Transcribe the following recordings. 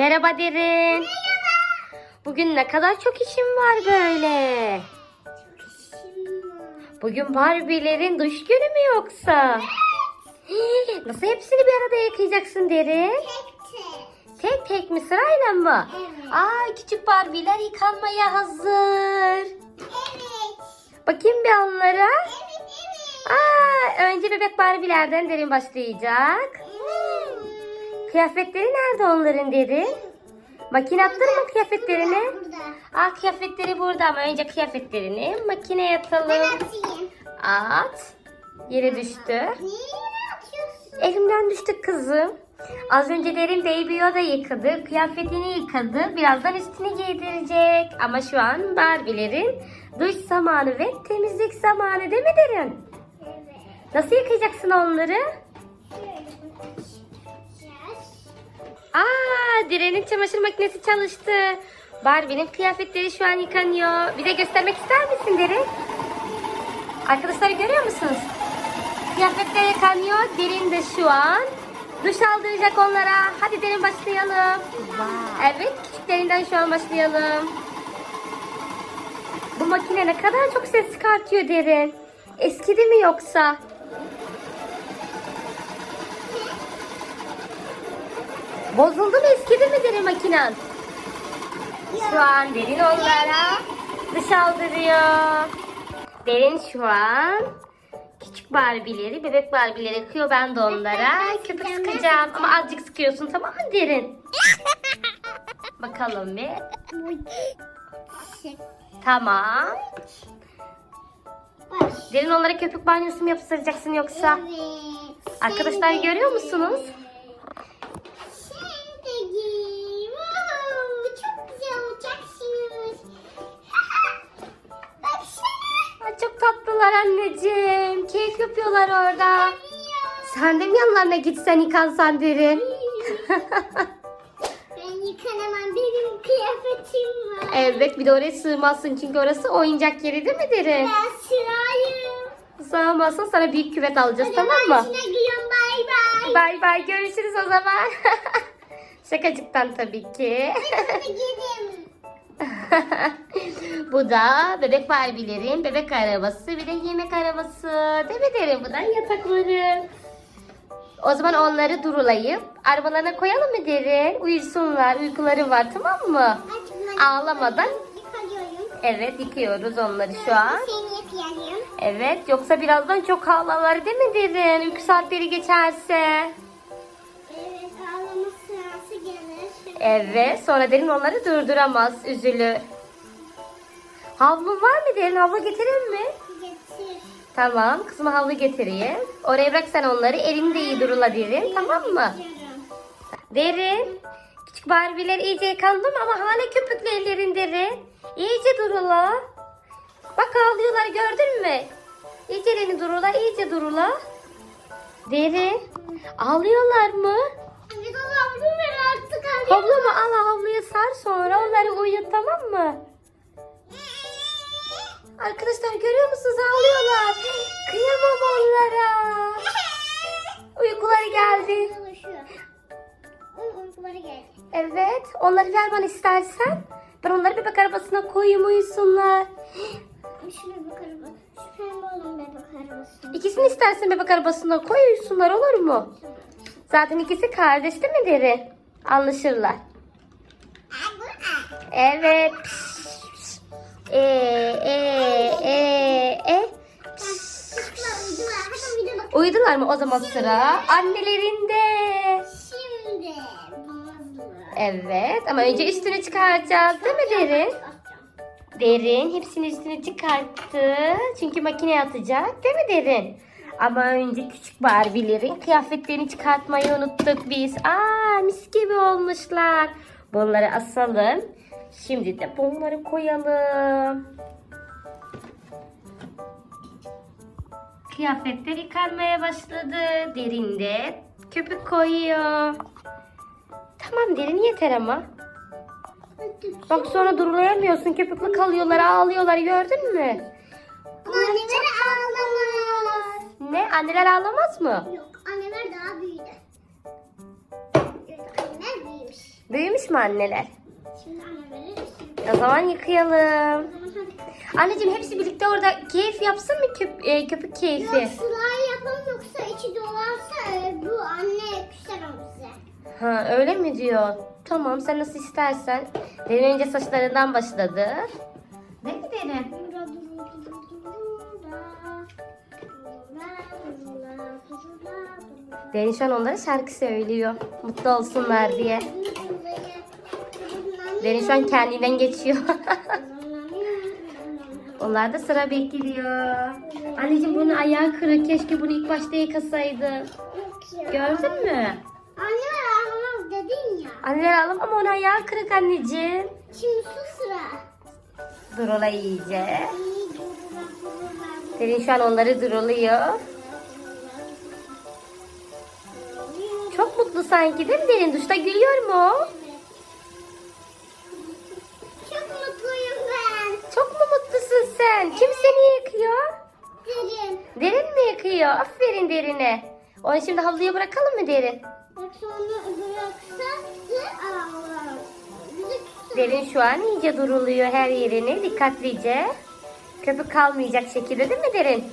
Merhaba Derin. Bugün ne kadar çok işim var böyle. Bugün Barbie'lerin duş günü mü yoksa? Hii, Nasıl hepsini bir arada yıkayacaksın Derin? Tek tek mi sırayla mı? Evet. Aa küçük Barbie'ler yıkanmaya hazır. Bakayım bir onlara. Aa, önce bebek Barbie'lerden Derin başlayacak. Kıyafetleri nerede onların Derin? Makine attın mı kıyafetlerini? Aa kıyafetleri burada ama önce kıyafetlerini makineye atalım. At. Yere düştü. Elimden düştü kızım. Az önce derin Baby Yoda yıkadı. Kıyafetini yıkadı. Birazdan üstüne giydirecek. Ama şu an Barbie'lerin duş zamanı ve temizlik zamanı değil mi derin? Nasıl yıkayacaksın onları? Aa, Diren'in çamaşır makinesi çalıştı. Barbie'nin kıyafetleri şu an yıkanıyor. Bir de göstermek ister misin Derin? Arkadaşlar görüyor musunuz? Kıyafetler yıkanıyor. Derin de şu an duş aldıracak onlara. Hadi Derin başlayalım. Evet, küçüklerinden şu an başlayalım. Bu makine ne kadar çok ses çıkartıyor Derin. Eskidi mi yoksa? Bozuldu mu eskidi mi derin makinen? Şu an derin onlara dış aldırıyor. Derin şu an küçük Barbie'leri, bebek Barbie'leri yıkıyor. Ben de onlara köpük sıkacağım. Ama azıcık sıkıyorsun tamam mı derin? Bakalım bir. Tamam. Derin onlara köpük banyosu mu yaptıracaksın yoksa? Arkadaşlar görüyor musunuz? Anneciğim. Keyif yapıyorlar orada. Sen de mi yanlarına gitsen yıkansan derin? Ben yıkanamam. Benim kıyafetim var. evet bir de oraya sığmazsın çünkü orası oyuncak yeri değil mi derin? Ben sırayım. Sığamazsan sana büyük küvet alacağız tamam Ben mı? içine giriyorum. Bay bay. Bay bay görüşürüz o zaman. Şakacıktan tabii ki. Bu da bebek Barbie'lerin bebek arabası bir de yemek arabası. Değil mi derin? Bu da yatakları. O zaman onları durulayıp arabalarına koyalım mı derin? Uyusunlar, uykuları var tamam mı? Ağlamadan. Evet yıkıyoruz onları şu an. Evet yoksa birazdan çok ağlarlar değil mi derin? Uyku saatleri geçerse. Evet sonra derin onları durduramaz üzülür. Havlun var mı derin? Havlu getireyim mi? Getir. Tamam kızıma havlu getireyim. Oraya bırak sen onları elinde iyi durula derin tamam mı? Derin. Küçük Barbie'ler iyice yıkandı mı ama hala köpüklü ellerin derin. İyice durula. Bak ağlıyorlar gördün mü? İyice elini durula iyice durula. Derin. Ağlıyorlar mı? Evet havlu ver artık hadi. Havlu mu? Al havluyu sar sonra onları uyut tamam mı? Arkadaşlar görüyor musunuz ağlıyorlar. Kıyamam onlara. Uykuları geldi. Uykuları. Evet. Onları ver bana istersen. Ben onları bebek arabasına koyayım uyusunlar. Bebek arabası. Bebek. İkisini istersen bebek arabasına koy uyusunlar olur mu? Zaten ikisi kardeş değil mi Derin? Anlaşırlar. Evet. Piş, piş. E, e, e, e. Uyudular mı o zaman sıra? Annelerinde. Şimdi. Evet ama önce üstünü çıkaracağız değil mi Derin? Derin hepsini üstüne çıkarttı. Çünkü makineye atacak değil mi Derin? Ama önce küçük Barbie'lerin kıyafetlerini çıkartmayı unuttuk biz. Aa mis gibi olmuşlar. Bunları asalım. Şimdi de bunları koyalım. Kıyafetler yıkanmaya başladı. Derinde köpük koyuyor. Tamam derin yeter ama. Bak sonra durulayamıyorsun. Köpüklü kalıyorlar, ağlıyorlar. Gördün mü? Anneler ağlamaz. Ne? Anneler ağlamaz mı? Yok anneler daha büyüdü. Evet anneler büyümüş. Büyümüş mü anneler? Şimdi anne verir. O zaman yıkayalım. Anneciğim hepsi birlikte orada keyif yapsın mı köp e, köpük keyfi? Yok slime yapalım yoksa içi dolarsa e, bu anne küser o bize. Ha öyle mi diyor? Tamam sen nasıl istersen. Derin önce saçlarından başladı. Değil mi Derin? Dura. Derin şu an onlara şarkı söylüyor. Mutlu olsunlar diye. Derin şu an kendinden geçiyor. Onlar da sıra bekliyor. Anneciğim bunun ayağı kırık. Keşke bunu ilk başta yıkasaydın. Gördün mü? Anne alamaz dedin ya. Anneler alım ama onun ayağı kırık anneciğim. Şimdi su sıra. Dur ola iyice. Derin şu an onları duruluyor. Çok mutlu sanki değil mi Derin? Duşta gülüyor mu? Çok mutluyum ben. Çok mu mutlusun sen? Kim seni yıkıyor? Derin. Derin mi yıkıyor? Aferin Derine. Onu şimdi havluya bırakalım mı Derin? Bak sonra bıraksa. Derin şu an iyice duruluyor her yerini dikkatlice. Köpük kalmayacak şekilde değil mi Derin?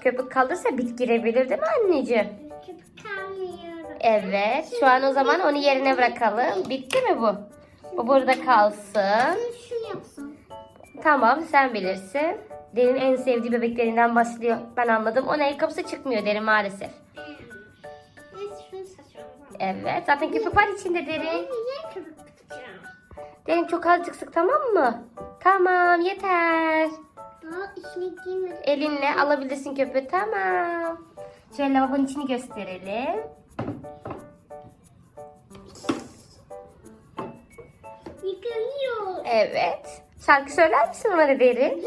Köpük kalırsa bit girebilir değil mi anneciğim? Köpük kalmıyorum. Evet. Şu an o zaman onu yerine bırakalım. Bitti mi bu? Bu burada kalsın. Şunu yapsın. Tamam sen bilirsin. Derin en sevdiği bebeklerinden başlıyor. Ben anladım. Ona ayakkabısı çıkmıyor Derin maalesef. Neyse şunu saçıyorum. Evet. Zaten köpük var içinde Derin. Niye köpük tutacağım? Derin çok azıcık sık tamam mı? Tamam yeter. İçine. Elinle alabilirsin köpüğü. Tamam. Şöyle lavabonun içini gösterelim. Evet. Şarkı söyler misin onlara Derin?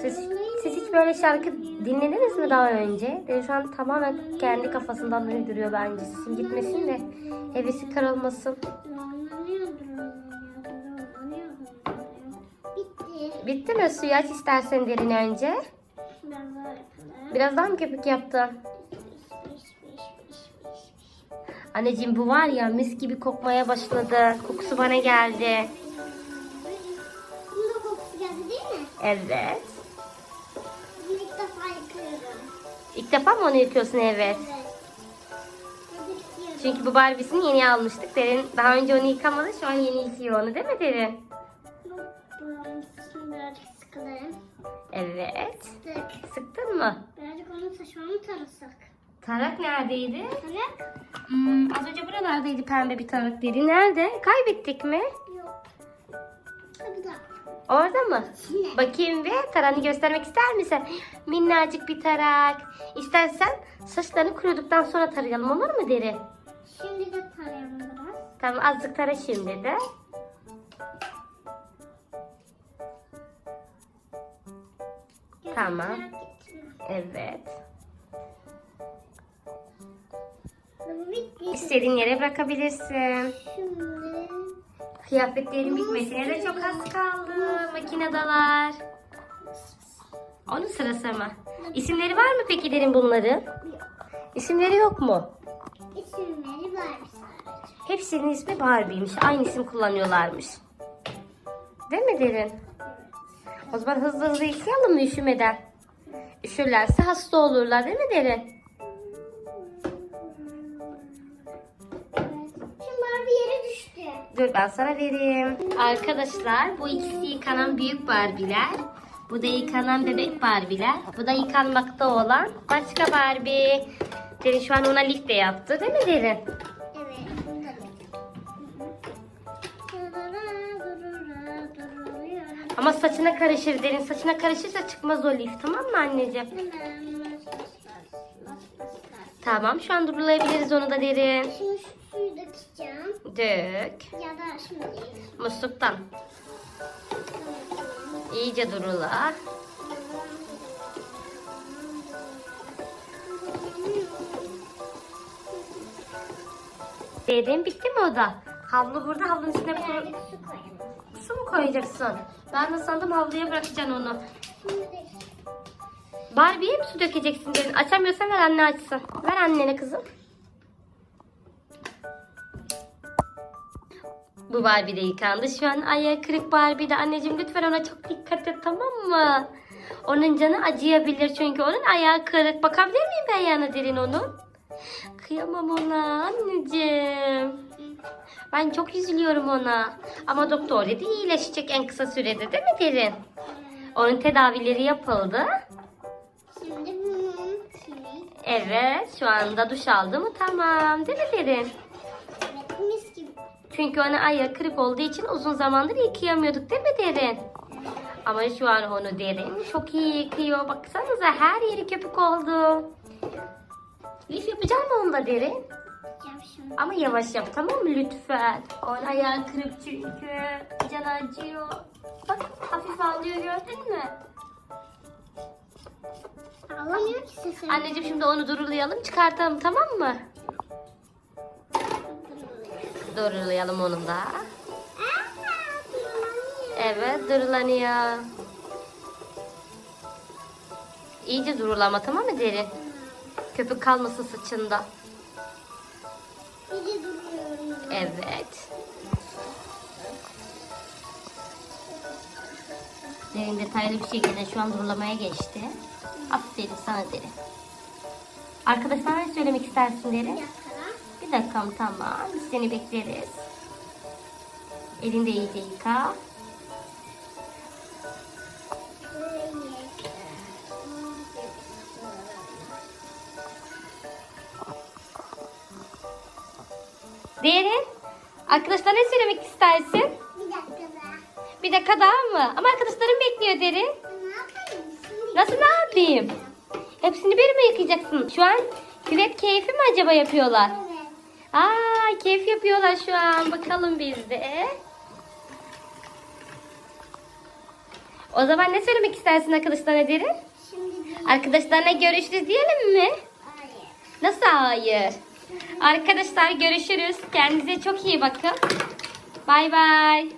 Siz, siz hiç böyle şarkı dinlediniz mi daha önce? Derin şu an tamamen kendi kafasından uyduruyor bence. Sesin gitmesin de hevesi kırılmasın. Bitti. Bitti mi? Suyu aç istersen Derin önce. Biraz daha yapalım. Biraz daha mı köpük yaptın? Anneciğim bu var ya mis gibi kokmaya başladı. Kokusu bana geldi. Bunun da kokusu geldi değil mi? Evet. Bunu ilk defa yıkıyorum. İlk defa mı onu yıkıyorsun evet? Evet. Çünkü bu Barbie'sini yeni almıştık. Derin daha önce onu yıkamadı. Şu an yeni yıkıyor onu değil mi Derin? Birazcık sıkalım. Evet. Sık. Sıktın mı? Birazcık onun saçını tarasak. Tarak neredeydi? Tarak? Hmm, az önce buralardaydı pembe bir tarak Derin. Nerede? Kaybettik mi? Yok. Daha. Orada mı? Bakayım bir taranı göstermek ister misin? Minnacık bir tarak. İstersen saçlarını kuruduktan sonra tarayalım olur mu Derin? Şimdi de tarayalım biraz. Tamam azıcık tara şimdi de. Tamam. Evet. İstediğin yere bırakabilirsin. Şimdi. Kıyafetlerin bitmesine de çok az kaldı. Makinedalar. Onun sırası mı? İsimleri var mı peki derin bunların? Yok. İsimleri yok mu? İsimleri var sadece. Hepsinin ismi Barbie'ymiş. Aynı isim kullanıyorlarmış. Değil mi derin? O zaman hızlı hızlı yıkayalım mı üşümeden? Üşürlerse hasta olurlar değil mi derin? Dur ben sana vereyim. Arkadaşlar bu ikisi yıkanan büyük Barbie'ler. Bu da yıkanan bebek Barbie'ler. Bu da yıkanmakta olan başka Barbie. Derin şu an ona lif de yaptı değil mi Derin? Evet. Ama saçına karışır Derin. Saçına karışırsa çıkmaz o lif tamam mı anneciğim? Tamam şu an durulayabiliriz onu da Derin. Dök. Ya da şimdi Musluktan. İyice durula. Derin bitti mi o da? Havlu burada havlunun üstüne koy. su mu koyacaksın? Ben de sandım havluya bırakacaksın onu. Barbie'ye mi su dökeceksin derin? Açamıyorsan ver anne açsın. Ver annene kızım. Bu Barbie de yıkandı. Şu an ayağı kırık Barbie de. Anneciğim lütfen ona çok dikkat et tamam mı? Onun canı acıyabilir çünkü onun ayağı kırık. Bakabilir miyim ben ayağına derin onun? Kıyamam ona anneciğim. Ben çok üzülüyorum ona. Ama doktor dedi iyileşecek en kısa sürede değil mi derin? Onun tedavileri yapıldı. Şimdi? Evet şu anda duş aldı mı tamam değil mi derin? Çünkü ona ayağı kırık olduğu için uzun zamandır yıkayamıyorduk değil mi derin? Ama şu an onu derin çok iyi yıkıyor. Baksanıza her yeri köpük oldu. Lif yapacak mı onu da derin? Yapacağım şimdi. Ama yavaş yap tamam mı lütfen? Onun ayağı kırık çünkü. Can acıyor. Bak hafif ağlıyor gördün mü? Ağlamıyor ki sesi. Anneciğim şimdi onu durulayalım çıkartalım tamam mı? Durulayalım onu da. Evet durulanıyor. İyice durulama tamam mı derin? Köpük kalmasın saçında. Evet. Derin detaylı bir şekilde şu an durulamaya geçti. Aferin sana derin. Arkadaşlar ne söylemek istersin derin? Yakala. Bir dakika tamam. Biz seni bekleriz. Elini de iyice yıka. Derin. Arkadaşlar ne söylemek istersin? Bir dakika daha. Bir dakika daha mı? Ama arkadaşlarım bekliyor Derin. Nasıl ne yapayım? Hepsini bir mi yıkayacaksın? Şu an küvet keyfi mi acaba yapıyorlar? Aa keyif yapıyorlar şu an. Bakalım biz de. O zaman ne söylemek istersin arkadaşlarına Derin? Arkadaşlarına görüşürüz diyelim mi? Hayır. Nasıl hayır? Arkadaşlar görüşürüz. Kendinize çok iyi bakın. Bay bay.